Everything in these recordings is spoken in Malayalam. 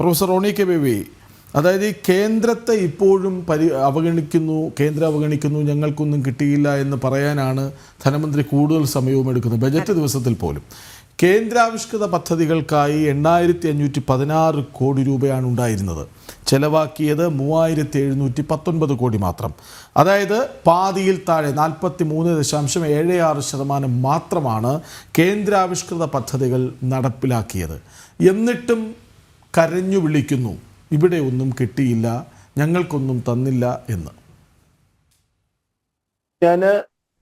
പ്രൊഫസർ റോണി കെ ബേബി അതായത് ഈ കേന്ദ്രത്തെ ഇപ്പോഴും പരി അവഗണിക്കുന്നു കേന്ദ്രം അവഗണിക്കുന്നു ഞങ്ങൾക്കൊന്നും കിട്ടിയില്ല എന്ന് പറയാനാണ് ധനമന്ത്രി കൂടുതൽ സമയവും എടുക്കുന്നത്. ബജറ്റ് ദിവസത്തിൽ പോലും. കേന്ദ്രാവിഷ്കൃത പദ്ധതികൾക്കായി എണ്ണായിരത്തി അഞ്ഞൂറ്റി പതിനാറ് കോടി രൂപയാണ് ഉണ്ടായിരുന്നത്. ചെലവാക്കിയത് മൂവായിരത്തി എഴുന്നൂറ്റി പത്തൊൻപത് കോടി മാത്രം. അതായത് പാതിയിൽ താഴെ നാൽപ്പത്തി മൂന്ന് ദശാംശം ഏഴ് ആറ് ശതമാനം മാത്രമാണ് കേന്ദ്രാവിഷ്കൃത പദ്ധതികൾ നടപ്പിലാക്കിയത്. എന്നിട്ടും കരഞ്ഞു വിളിക്കുന്നു. ഇവിടെ ഒന്നും കിട്ടിയില്ല. ഞങ്ങൾക്കൊന്നും തന്നില്ല എന്ന്. ഞാൻ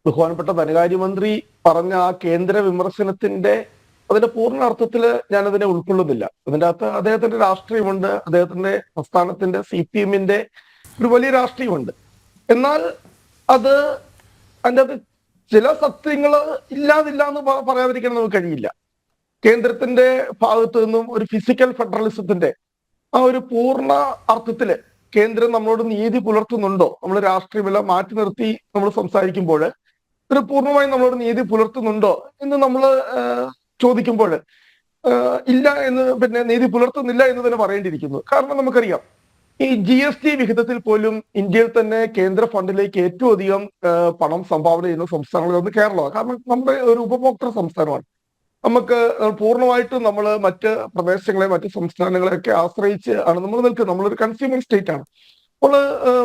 ബഹുമാനപ്പെട്ട ധനകാര്യമന്ത്രി പറഞ്ഞ ആ കേന്ദ്ര വിമർശനത്തിന്റെ അതിന്റെ പൂർണ അർത്ഥത്തിൽ ഞാൻ അതിനെ ഉൾക്കൊള്ളുന്നില്ല. അതിന്റെ അകത്ത് അദ്ദേഹത്തിന്റെ രാഷ്ട്രീയമുണ്ട്. അദ്ദേഹത്തിന്റെ സംസ്ഥാനത്തിന്റെ സി പി എമ്മിന്റെ ഒരു വലിയ രാഷ്ട്രീയമുണ്ട്. എന്നാൽ അത് അതിന്റെ അകത്ത് ചില സത്യങ്ങൾ ഇല്ലാതില്ല എന്ന് പറയാതിരിക്കാൻ നമുക്ക് കഴിയില്ല. കേന്ദ്രത്തിന്റെ ഭാഗത്തു നിന്നും ഒരു ഫിസിക്കൽ ഫെഡറലിസത്തിന്റെ ആ ഒരു പൂർണ അർത്ഥത്തിൽ കേന്ദ്രം നമ്മളോട് നീതി പുലർത്തുന്നുണ്ടോ? നമ്മൾ രാഷ്ട്രീയമെല്ലാം മാറ്റി നിർത്തി നമ്മൾ സംസാരിക്കുമ്പോൾ ഒരു പൂർണമായും നമ്മളോട് നീതി പുലർത്തുന്നുണ്ടോ എന്ന് നമ്മൾ ചോദിക്കുമ്പോൾ ഇല്ല എന്ന് പിന്നെ നീതി പുലർത്തുന്നില്ല എന്ന് തന്നെ പറയേണ്ടിയിരിക്കുന്നു. കാരണം നമുക്കറിയാം ഈ ജി എസ് ടി വിഹിതത്തിൽ പോലും ഇന്ത്യയിൽ തന്നെ കേന്ദ്ര ഫണ്ടിലേക്ക് ഏറ്റവും അധികം പണം സംഭാവന ചെയ്യുന്ന സംസ്ഥാനങ്ങളിൽ ഒന്ന് കേരളമാണ് കാരണം നമ്മുടെ ഒരു ഉപഭോക്തൃ സംസ്ഥാനമാണ്. നമുക്ക് പൂർണമായിട്ടും നമ്മൾ മറ്റ് പ്രദേശങ്ങളെ മറ്റ് സംസ്ഥാനങ്ങളെയൊക്കെ ആശ്രയിച്ച് ആണ് നമ്മൾ നിൽക്കുന്നത്. നമ്മളൊരു കൺസ്യൂമർ സ്റ്റേറ്റ് ആണ്. അപ്പോൾ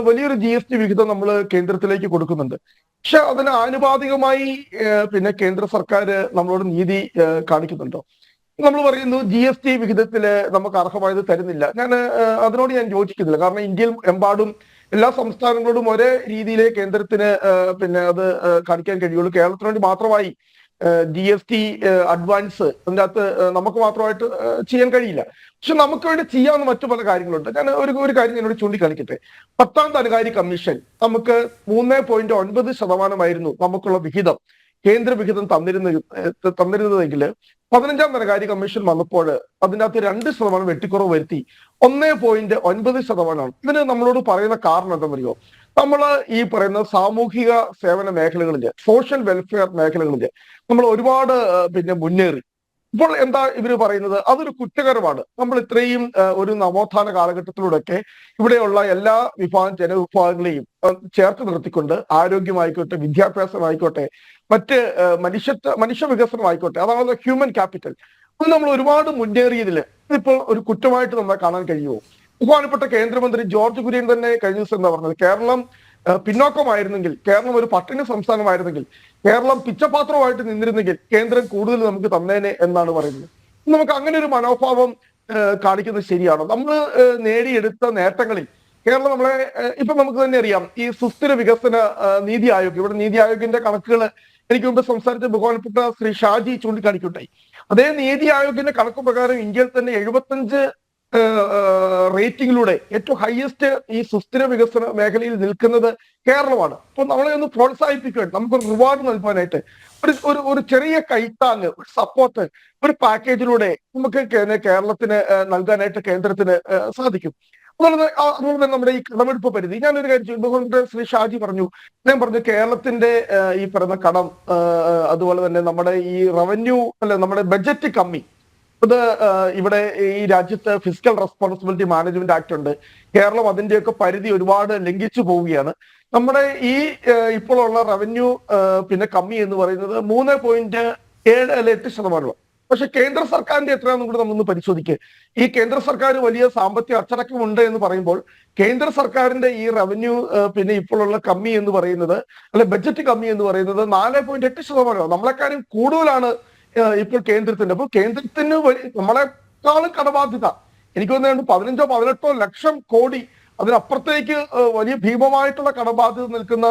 വലിയൊരു ജി എസ് ടി വിഹിതം നമ്മൾ കേന്ദ്രത്തിലേക്ക് കൊടുക്കുന്നുണ്ട്. പക്ഷെ അതിന് ആനുപാതികമായി പിന്നെ കേന്ദ്ര സർക്കാർ നമ്മളോട് നീതി കാണിക്കുന്നുണ്ടോ? നമ്മൾ പറയുന്നു ജി എസ് ടി വിഹിതത്തിൽ നമുക്ക് അർഹമായത് തരുന്നില്ല. ഞാൻ അതിനോട് ഞാൻ യോജിക്കുന്നില്ല. കാരണം ഇന്ത്യയിൽ എമ്പാടും എല്ലാ സംസ്ഥാനങ്ങളോടും ഒരേ രീതിയിലെ കേന്ദ്രത്തിന് പിന്നെ അത് കാണിക്കാൻ കഴിയുള്ളൂ. കേരളത്തിന് വേണ്ടി മാത്രമായി ജി എസ് ടി അഡ്വാൻസ് അതിന്റെ അകത്ത് നമുക്ക് മാത്രമായിട്ട് ചെയ്യാൻ കഴിയില്ല. പക്ഷെ നമുക്ക് വേണ്ടി ചെയ്യാവുന്ന മറ്റു പല കാര്യങ്ങളുണ്ട്. ഞാൻ ഒരു ഒരു കാര്യം എന്നോട് ചൂണ്ടിക്കാണിക്കട്ടെ. പത്താം ധനകാര്യ കമ്മീഷൻ നമുക്ക് മൂന്ന് പോയിന്റ് ഒൻപത് ശതമാനമായിരുന്നു നമുക്കുള്ള വിഹിതം കേന്ദ്ര വിഹിതം തന്നിരുന്ന തന്നിരുന്നതെങ്കിൽ പതിനഞ്ചാം ധനകാര്യ കമ്മീഷൻ വന്നപ്പോൾ അതിന്റെ അകത്ത് രണ്ട് ശതമാനം വെട്ടിക്കുറവ് വരുത്തി ഒന്ന് പോയിന്റ് ഒൻപത് ശതമാനമാണ്. ഇതിന് നമ്മളോട് പറയുന്ന കാരണം എന്താണെന്നറിയോ നമ്മൾ ഈ പറയുന്ന സാമൂഹിക സേവന മേഖലകളിൽ സോഷ്യൽ വെൽഫെയർ മേഖലകളിൽ നമ്മൾ ഒരുപാട് പിന്നെ മുന്നേറി. ഇപ്പോൾ എന്താ ഇവർ പറയുന്നത്? അതൊരു കുറ്റകരമാണ്. നമ്മൾ ഇത്രയും ഒരു നവോത്ഥാന കാലഘട്ടത്തിലൂടെയൊക്കെ ഇവിടെയുള്ള എല്ലാ വിഭാഗം ജനവിഭാഗങ്ങളെയും ചേർത്ത് നിർത്തിക്കൊണ്ട് ആരോഗ്യമായിക്കോട്ടെ വിദ്യാഭ്യാസമായിക്കോട്ടെ മറ്റ് മനുഷ്യത്വ മനുഷ്യ വികസനമായിക്കോട്ടെ അതാണ് ഹ്യൂമൻ ക്യാപിറ്റൽ നമ്മൾ ഒരുപാട് മുന്നേറിയതിൽ ഇതിപ്പോൾ ഒരു കുറ്റമായിട്ട് നമ്മളെ കാണാൻ കഴിയുമോ? ബഹുമാനപ്പെട്ട കേന്ദ്രമന്ത്രി ജോർജ് കുര്യൻ തന്നെ കഴിഞ്ഞ ദിവസം എന്താ പറഞ്ഞത്? കേരളം പിന്നോക്കമായിരുന്നെങ്കിൽ കേരളം ഒരു പട്ടിണി സംസ്ഥാനമായിരുന്നെങ്കിൽ കേരളം പിച്ചപാത്രമായിട്ട് നിന്നിരുന്നെങ്കിൽ കേന്ദ്രം കൂടുതൽ നമുക്ക് തന്നേനെ എന്നാണ് പറയുന്നത്. നമുക്ക് അങ്ങനെ ഒരു മനോഭാവം കാണിക്കുന്നത് ശരിയാണോ? നമ്മൾ നേടിയെടുത്ത നേട്ടങ്ങളിൽ കേരളം നമ്മളെ ഇപ്പൊ നമുക്ക് തന്നെ അറിയാം ഈ സുസ്ഥിര വികസന നീതി ആയോഗ് ഇവിടെ നീതി ആയോഗിന്റെ കണക്കുകൾ എനിക്ക് മുമ്പ് സംസാരിച്ച ബഹുമാനപ്പെട്ട ശ്രീ ഷാജി ചൂണ്ടിക്കാണിക്കുണ്ടായി അതേ നീതി ആയോഗിന്റെ കണക്ക് പ്രകാരം ഇന്ത്യയിൽ തന്നെ എഴുപത്തഞ്ച് റേറ്റിംഗിലൂടെ ഏറ്റവും ഹയസ്റ്റ് ഈ സുസ്ഥിര വികസന മേഖലയിൽ നിൽക്കുന്നത് കേരളമാണ്. അപ്പൊ നമ്മളെ ഒന്ന് പ്രോത്സാഹിപ്പിക്കുവാൻ നമുക്ക് റിവാർഡ് നൽകാനായിട്ട് ഒരു ഒരു ഒരു ചെറിയ കൈത്താങ് ഒരു സപ്പോർട്ട് ഒരു പാക്കേജിലൂടെ നമുക്ക് കേരളത്തിന് നൽകാനായിട്ട് കേന്ദ്രത്തിന് സാധിക്കും. അതുപോലെ തന്നെ നമ്മുടെ ഈ കടമെടുപ്പ് പരിധി. ഞാനൊരു കാര്യം ചെയ്യുമ്പോൾ ശ്രീ ഷാജി പറഞ്ഞു ഞാൻ പറഞ്ഞു കേരളത്തിന്റെ ഈ പറയുന്ന കടം അതുപോലെ തന്നെ നമ്മുടെ ഈ റവന്യൂ അല്ല നമ്മുടെ ബഡ്ജറ്റ് കമ്മി. ഇത് ഇവിടെ ഈ രാജ്യത്ത് ഫിസിക്കൽ റെസ്പോൺസിബിലിറ്റി മാനേജ്മെന്റ് ആക്ട് ഉണ്ട്. കേരളം അതിന്റെയൊക്കെ പരിധി ഒരുപാട് ലംഘിച്ചു പോവുകയാണ്. നമ്മുടെ ഈ ഇപ്പോഴുള്ള റവന്യൂ പിന്നെ കമ്മി എന്ന് പറയുന്നത് മൂന്ന് പോയിന്റ് ഏഴ് അല്ല എട്ട് ശതമാനമാണ്. പക്ഷെ കേന്ദ്ര സർക്കാരിന്റെ എത്രയാണെന്നും കൂടി നമ്മളൊന്ന് പരിശോധിക്കുക ഈ കേന്ദ്ര സർക്കാർ വലിയ സാമ്പത്തിക അച്ചടക്കമുണ്ട് എന്ന് പറയുമ്പോൾ കേന്ദ്ര സർക്കാരിന്റെ ഈ റവന്യൂ പിന്നെ ഇപ്പോഴുള്ള കമ്മി എന്ന് പറയുന്നത് അല്ലെ ബഡ്ജറ്റ് കമ്മി എന്ന് പറയുന്നത് നാല് പോയിന്റ് എട്ട് ശതമാനമാണ്. നമ്മളെക്കാരും കൂടുതലാണ് ഇപ്പോൾ കേന്ദ്രത്തിന്റെ അപ്പൊ കേന്ദ്രത്തിന് നമ്മളെക്കാളും കടബാധ്യത. എനിക്ക് തോന്നുന്നുണ്ട് പതിനഞ്ചോ പതിനെട്ടോ ലക്ഷം കോടി അതിനപ്പുറത്തേക്ക് വലിയ ഭീമമായിട്ടുള്ള കടബാധ്യത നിൽക്കുന്ന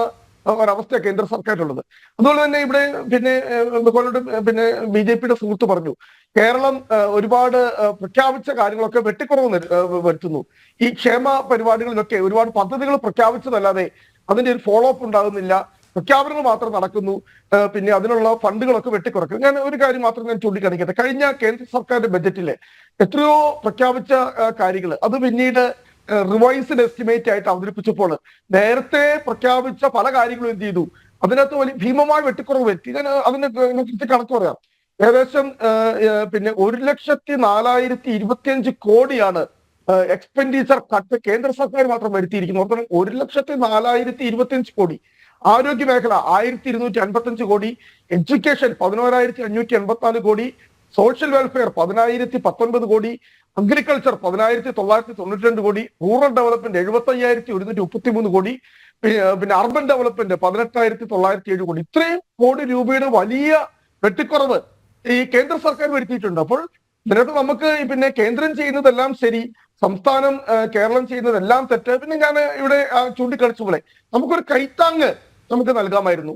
ഒരവസ്ഥ കേന്ദ്ര സർക്കാരിനുള്ളത് അതുപോലെ തന്നെ ഇവിടെ പിന്നെ ഏഹ് പിന്നെ ബി ജെ പിയുടെ സുഹൃത്ത് പറഞ്ഞു കേരളം ഒരുപാട് പ്രഖ്യാപിച്ച കാര്യങ്ങളൊക്കെ വെട്ടിക്കുറവ് വരുത്തുന്നു. ഈ ക്ഷേമ പരിപാടികളിലൊക്കെ ഒരുപാട് പദ്ധതികൾ പ്രഖ്യാപിച്ചതല്ലാതെ അതിന്റെ ഒരു ഫോളോ അപ്പ് ഉണ്ടാകുന്നില്ല. പ്രഖ്യാപനങ്ങൾ മാത്രം നടക്കുന്നു. പിന്നെ അതിനുള്ള ഫണ്ടുകളൊക്കെ വെട്ടിക്കുറക്കും ഞാൻ ഒരു കാര്യം മാത്രം ഞാൻ ചൂണ്ടിക്കാണിക്കട്ടെ. കഴിഞ്ഞ കേന്ദ്ര സർക്കാരിന്റെ ബജറ്റിലെ എത്രയോ പ്രഖ്യാപിച്ച കാര്യങ്ങൾ അത് പിന്നീട് റിവൈസ്ഡ് എസ്റ്റിമേറ്റ് ആയിട്ട് അവതരിപ്പിച്ചപ്പോൾ നേരത്തെ പ്രഖ്യാപിച്ച പല കാര്യങ്ങളും എന്ത് ചെയ്തു? അതിനകത്ത് വലിയ ഭീമമായ വെട്ടിക്കുറവ് വരുത്തി. ഞാൻ അതിന് കൃത്യ കണക്ക് പറയാം. ഏകദേശം പിന്നെ ഒരു ലക്ഷത്തി നാലായിരത്തി ഇരുപത്തിയഞ്ച് കോടിയാണ് എക്സ്പെൻഡിച്ചർ കട്ട് കേന്ദ്ര സർക്കാർ മാത്രം വരുത്തിയിരിക്കുന്നു ഓർക്കണം ഒരു ലക്ഷത്തി നാലായിരത്തി ഇരുപത്തിയഞ്ച് കോടി. ആരോഗ്യ മേഖല ആയിരത്തി ഇരുന്നൂറ്റി അൻപത്തഞ്ച് കോടി എഡ്യൂക്കേഷൻ പതിനോരായിരത്തി അഞ്ഞൂറ്റി എൺപത്തിനാല് കോടി സോഷ്യൽ വെൽഫെയർ പതിനായിരത്തി പത്തൊൻപത് കോടി അഗ്രികൾച്ചർ പതിനായിരത്തി തൊള്ളായിരത്തി തൊണ്ണൂറ്റി രണ്ട് കോടി റൂറൽ ഡെവലപ്മെന്റ് എഴുപത്തി അയ്യായിരത്തി ഒരുന്നൂറ്റി മുപ്പത്തി മൂന്ന് കോടി പിന്നെ അർബൻ ഡെവലപ്മെന്റ് പതിനെട്ടായിരത്തി തൊള്ളായിരത്തി ഏഴ് കോടി. ഇത്രയും കോടി രൂപയുടെ വലിയ വെട്ടിക്കുറവ് ഈ കേന്ദ്ര സർക്കാർ വരുത്തിയിട്ടുണ്ട്. അപ്പോൾ ഇതിനകത്ത് നമുക്ക് പിന്നെ കേന്ദ്രം ചെയ്യുന്നതെല്ലാം ശരി സംസ്ഥാനം കേരളം ചെയ്യുന്നതെല്ലാം തെറ്റ്. പിന്നെ ഞാൻ ഇവിടെ ചൂണ്ടിക്കളിച്ചു പോലെ നമുക്കൊരു കൈത്താങ് നമുക്ക് നൽകാമായിരുന്നു.